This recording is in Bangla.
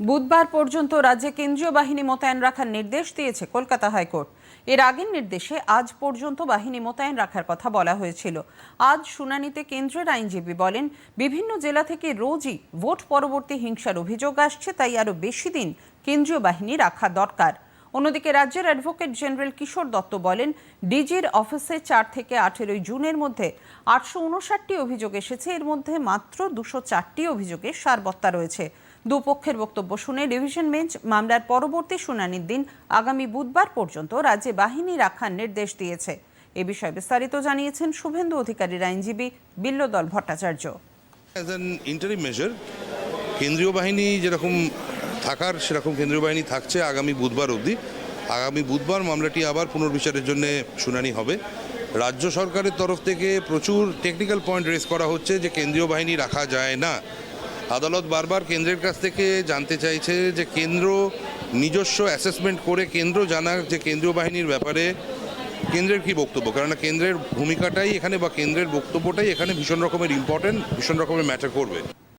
বুধবার পর্যন্ত রাজ্যে কেন্দ্রীয় বাহিনী মোতায়েন রাখার নির্দেশ দিয়েছে কলকাতা হাইকোর্ট। এর আগের নির্দেশে আজ পর্যন্ত বাহিনী মোতায়েন রাখার কথা বলা হয়েছিল। আজ শুনানিতে কেন্দ্রের আইনজীবী বলেন, বিভিন্ন জেলা থেকে রোজই ভোট পরবর্তী হিংসার অভিযোগ আসছে, তাই আরও বেশি দিন কেন্দ্রীয় বাহিনী রাখা দরকার। অন্যদিকে রাজ্যের অ্যাডভোকেট জেনারেল কিশোর দত্ত বলেন, ডিজির অফিসে চার থেকে আঠেরোই জুনের মধ্যে আটশো উনষাটটি অভিযোগ এসেছে, এর মধ্যে মাত্র দুশো চারটি অভিযোগের সারবত্তা রয়েছে। দুপক্ষের বক্তব্য শুনে ডিভিশন বেঞ্চ মামলার পরবর্তী শুনানির দিন আগামী বুধবার পর্যন্ত রাজ্যে বাহিনী রাখার নির্দেশ দিয়েছে। এ বিষয়ে বিস্তারিত জানিয়েছেন শুভেন্দু অধিকারীর আইনজীবী বিল্লদল ভট্টাচার্য। অ্যাজ অ্যান কেন্দ্রীয় বাহিনী যেরকম থাকার, সেরকম কেন্দ্রীয় বাহিনী থাকছে আগামী বুধবার অবধি। আগামী বুধবার মামলাটি আবার পুনর্বিচারের জন্য শুনানি হবে। রাজ্য সরকারের তরফ থেকে প্রচুর টেকনিক্যাল পয়েন্ট রেস করা হচ্ছে যে কেন্দ্রীয় বাহিনী রাখা যায় না। আদালত বারবার কেন্দ্রের কাছ থেকে জানতে চাইছে যে কেন্দ্র নিজস্ব অ্যাসেসমেন্ট করে কেন্দ্র জানাক যে কেন্দ্রীয় বাহিনীর ব্যাপারে কেন্দ্রের কি বক্তব্য? কেননা কেন্দ্রের ভূমিকাটাই এখানে বা কেন্দ্রের বক্তব্যটাই এখানে ভীষণ রকমের ইম্পর্টেন্ট ভীষণ রকমের ম্যাটার করবে।